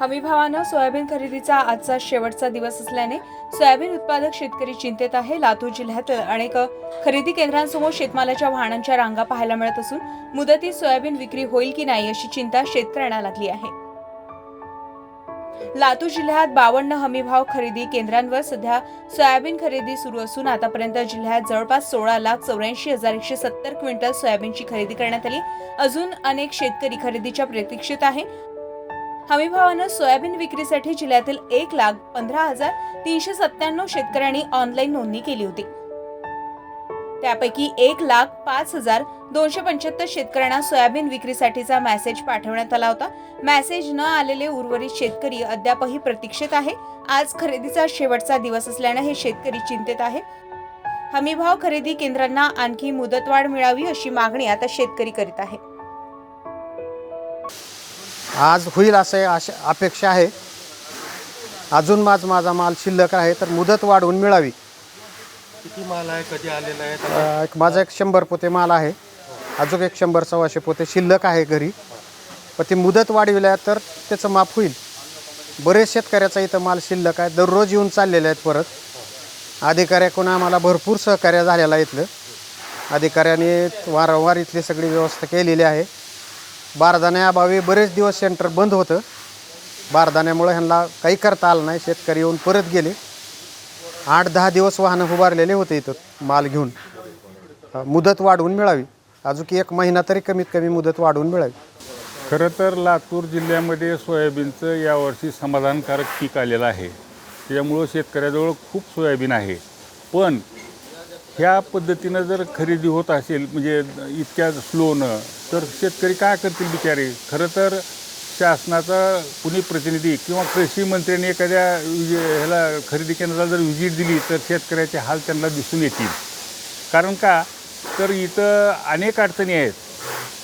हमीभावानं सोयाबीन खरेदीचा आजचा शेवटचा दिवस असल्याने सोयाबीन उत्पादक शेतकरी चिंतेत आहे. लातूर जिल्ह्यातील अनेक खरेदी केंद्रांसमोर शेतमालाच्या वाहनांच्या रांगा पाहायला मिळत असून मुदतीत सोयाबीन विक्री होईल की नाही अशी चिंता शेतकऱ्यांना लागली आहे. लातूर जिल्ह्यात बावन्न हमीभाव खरेदी केंद्रांवर सध्या सोयाबीन खरेदी सुरू असून आतापर्यंत जिल्ह्यात जवळपास सोळा लाख चौऱ्याऐंशी हजार एकशे सत्तर क्विंटल सोयाबीनची खरेदी करण्यात आली. अजून अनेक शेतकरी खरेदीच्या प्रतीक्षेत आहे. हमीभावानं सोयाबीन विक्रीसाठी जिल्ह्यातील एक लाख पंधरा हजार तीनशे सत्त्याण्णव शेतकऱ्यांनी ऑनलाईन नोंदणी केली होती. त्यापैकी एक लाख पाच हजार दोनशे पंच्याहत्तर शेतकऱ्यांना सोयाबीन विक्रीसाठीचा मेसेज पाठवण्यात आला होता. मेसेज न आलेले उर्वरित शेतकरी अद्यापही प्रतीक्षेत आहे. आज खरेदीचा शेवटचा दिवस असल्याने हे शेतकरी चिंतेत आहे. हमीभाव खरेदी केंद्रांना आणखी मुदतवाढ मिळावी अशी मागणी आता शेतकरी करीत आहे. आज होईल असं आशा अपेक्षा आहे. अजून माझ माझा माल शिल्लक आहे तर मुदत वाढवून मिळावी. किती माल आहे? कधी आलेला आहे? अ, एक माझा एक शंभर पोते माल आहे. अजून एक शंभर सव्वाशे पोते शिल्लक आहे घरी. पण ती मुदत वाढविल्या तर त्याचं माफ होईल. बरेच शेतकऱ्याचा इथं माल शिल्लक आहे. दररोज येऊन चाललेले आहेत परत. अधिकाऱ्याकडून आम्हाला भरपूर सहकार्य झालेलं आहे इथलं. अधिकाऱ्याने वारंवार इथली सगळी व्यवस्था केलेली आहे. बारदाण्याअभावी बरेच दिवस सेंटर बंद होतं. बारदाण्यामुळं ह्यांना काही करता आलं नाही. शेतकरी येऊन परत गेले. आठ दहा दिवस वाहनं उभारलेले होते इथं माल घेऊन. मुदत वाढवून मिळावी. अजून एक महिना तरी कमीत कमी मुदत वाढवून मिळावी. खरं तर लातूर जिल्ह्यामध्ये सोयाबीनचं यावर्षी समाधानकारक पीक आलेलं आहे. त्याच्यामुळं शेतकऱ्याजवळ खूप सोयाबीन आहे. पण ह्या पद्धतीनं जर खरेदी होत असेल म्हणजे इतक्या स्लोनं तर शेतकरी काय करतील बिचारे? खरं तर शासनाचा कुणी प्रतिनिधी किंवा कृषी मंत्र्यांनी एखाद्या ह्याला खरेदी केंद्राला जर व्हिजिट दिली तर शेतकऱ्याचे हाल त्यांना दिसून येतील. कारण का? तर इथं अनेक अडचणी आहेत.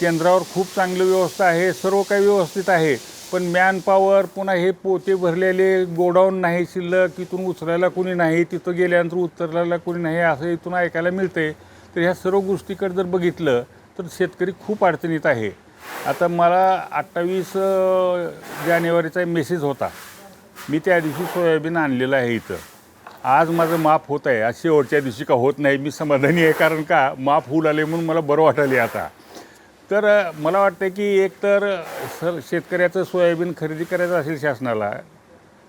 केंद्रावर खूप चांगली व्यवस्था आहे सर्व काही व्यवस्थित आहे. पण मॅनपावर पुन्हा हे पोते भरलेले गोडाऊन नाही शिल्लक इथून उचलायला कोणी नाही तिथं गेल्यानंतर उतरलायला कोणी नाही असं इथून ऐकायला मिळते तर ह्या सर्व गोष्टीकडे जर बघितलं तर शेतकरी खूप अडचणीत आहे. आता मला अठ्ठावीस जानेवारीचा मेसेज होता. मी त्या दिवशी सोयाबीन आणलेलं आहे इथं. आज माझं माफ होत आहे आज शेवटच्या दिवशी का होत नाही मी समाधानी आहे. कारण का? माफ होऊ लागले म्हणून मला बरं वाटायले आता. तर मला वाटतं की एक तर सर शेतकऱ्याचं सोयाबीन खरेदी करायचं असेल शासनाला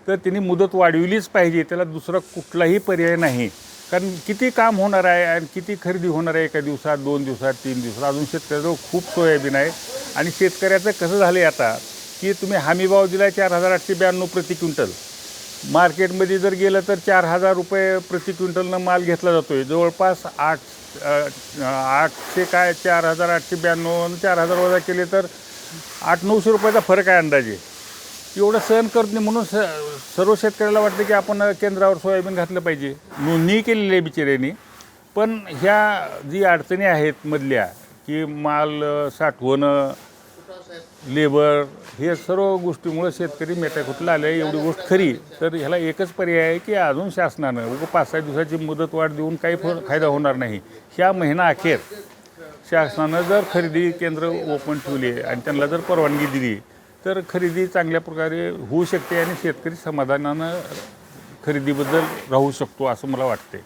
तर तिने मुदत वाढविलीच पाहिजे. त्याला दुसरा कुठलाही पर्याय नाही. कारण किती काम होणार आहे आणि किती खरेदी होणार आहे एका दिवसात दोन दिवसात तीन दिवसात? अजून शेतकऱ्याजवळ खूप सोयाबीन आहे. आणि शेतकऱ्याचं कसं झालं आहे आता की तुम्ही हमीभाव दिला चार हजार आठशे ब्याण्णव प्रति क्विंटल. मार्केटमध्ये जर गेलं तर चार हजार रुपये प्रति क्विंटलनं माल घेतला जातो आहे जवळपास आठ आठशे काय चार हजार आठशे ब्याण्णव चार हजार वजा केले तर आठ नऊशे रुपयाचा फरक आहे अंदाजे. एवढं सहन करत नाही म्हणून स सर्व शेतकऱ्याला वाटतं की आपण केंद्रावर सोयाबीन घातलं पाहिजे. नोंदणी केलेली आहे बिचाऱ्यांनी. पण ह्या जी अडचणी आहेत मधल्या की माल साठवणं लेबर हे सर्व गोष्टीमुळं शेतकरी मेटाकुटला आले एवढी गोष्ट खरी. तर ह्याला एकच पर्याय आहे की अजून शासनानं पाच सहा दिवसाची मुदत वाढ देऊन काही फ- फायदा होणार नाही. ह्या महिना अखेर शासनानं जर खरेदी केंद्र ओपन ठेवले आणि त्यांना जर परवानगी दिली तर खरेदी चांगल्या प्रकारे होऊ शकते आणि शेतकरी समाधानानं खरेदीबद्दल राहू शकतो असं मला वाटते